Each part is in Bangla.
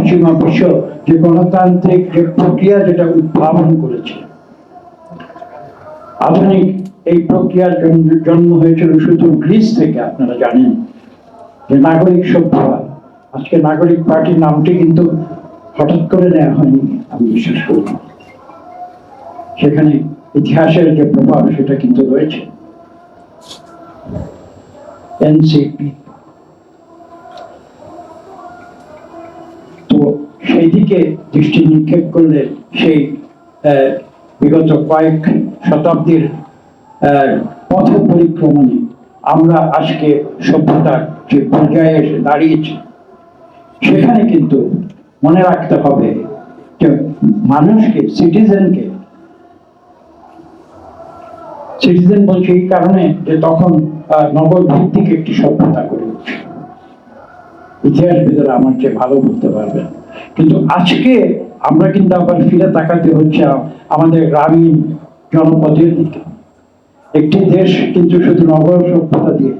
পশ্চিমা বিশ্ব যে গণতান্ত্রিক যে প্রক্রিয়া যেটা উদ্ভাবন করেছে, আধুনিক এই প্রক্রিয়ার জন্ম- হয়েছিল শুধু গ্রিস থেকে, আপনারা জানেন যে নাগরিক সভ্যতা আজকে নাগরিক পার্টির নামটি কিন্তু হঠাৎ করে নেওয়া হয়নি, আমি বিশ্বাস করি সেখানে ইতিহাসের যে প্রভাব, সেটা কিন্তু রয়েছে। এনসিপি সেই দিকে দৃষ্টি নিক্ষেপ করলে সেই বিগত কয়েক শতাব্দীর পথ পরিক্রমণে আমরা আজকে সভ্যতার যে পর্যায়ে এসে দাঁড়িয়েছি, সেখানে কিন্তু মনে রাখতে হবে যে মানুষকে সিটিজেনকে সিটিজেন বলছি এই কারণে যে তখন নগর ভিত্তিক একটি সভ্যতা গড়ে উঠছে। ইতিহাস ভিতরে আমার চেয়ে ভালো বলতে পারবেন কিন্তু আজকে আমরা কিন্তু আবার ফিরে তাকাতে হচ্ছে আমাদের গ্রামীণ জনপদের দিকে। একটি দেশ কিন্তু শুধু নগর সভ্যতা দিয়ে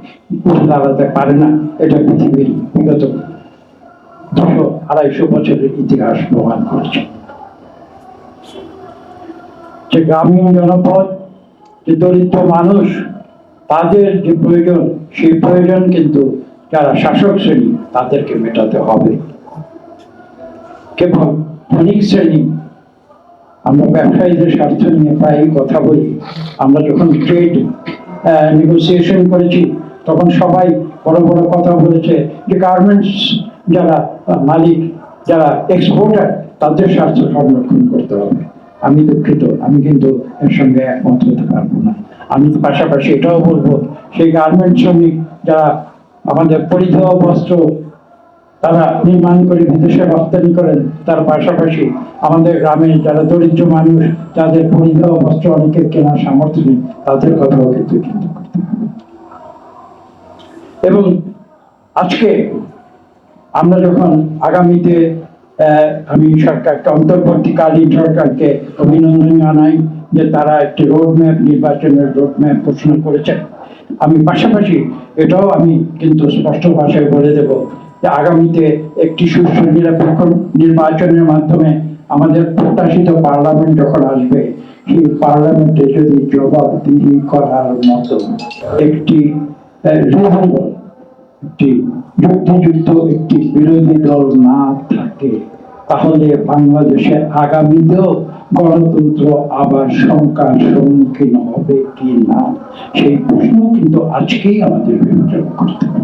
উঠে দাঁড়াতে পারে না, এটা পৃথিবীর বিগত দুশো আড়াইশো বছরের ইতিহাস প্রমাণ করছে। যে গ্রামীণ জনপদ, যে দরিদ্র মানুষ, তাদের যে প্রয়োজন, সেই প্রয়োজন কিন্তু যারা শাসক শ্রেণি তাদেরকে মেটাতে হবে। কেবল ধনিক শ্রেণি, আমরা ব্যবসায়ীদের স্বার্থ নিয়ে প্রায়ই কথা বলি। আমরা যখন ট্রেড নেগোসিয়েশন করেছি, তখন সবাই বড় বড় কথা বলেছে যে গার্মেন্টস যারা মালিক যারা এক্সপোর্টার তাদের স্বার্থ সংরক্ষণ করতে হবে। আমি দুঃখিত, আমি কিন্তু এর সঙ্গে একমত হতে পারব না। আমি পাশাপাশি এটাও বলব, সেই গার্মেন্ট শ্রমিক যারা আমাদের পরিধেয় বস্ত্র তারা নির্মাণ করে বিদেশে রপ্তানি করেন, তার পাশাপাশি আমাদের গ্রামে যারা দরিদ্র মানুষ যাদের পরিধেয় বস্ত্র অনেকের কেনার সামর্থ্য নেই, তাদের কথাও কিন্তু এবং আজকে আমরা যখন আগামীতে আমি সরকারকে, অন্তর্বর্তীকালীন সরকারকে অভিনন্দন জানাই যে তারা একটি রোড ম্যাপ নির্বাচনের রোড ম্যাপ ঘোষণা করেছেন। আমি পাশাপাশি এটাও আমি কিন্তু স্পষ্ট ভাষায় বলে দেব যে আগামীতে একটি সুষ্ঠু নিরপেক্ষ নির্বাচনের মাধ্যমে আমাদের প্রত্যাশিত পার্লামেন্ট যখন আসবে, সেই পার্লামেন্টে যদি জবাবদিহি করার মতো একটি রিজনেবল একটি যুক্তিযুক্ত একটি বিরোধী দল না থাকে, তাহলে বাংলাদেশে আগামীতেও গণতন্ত্র আবার শঙ্কার সম্মুখীন হবে কি না, সেই প্রশ্ন কিন্তু আজকেই আমাদের বিবেচনা করতে হবে।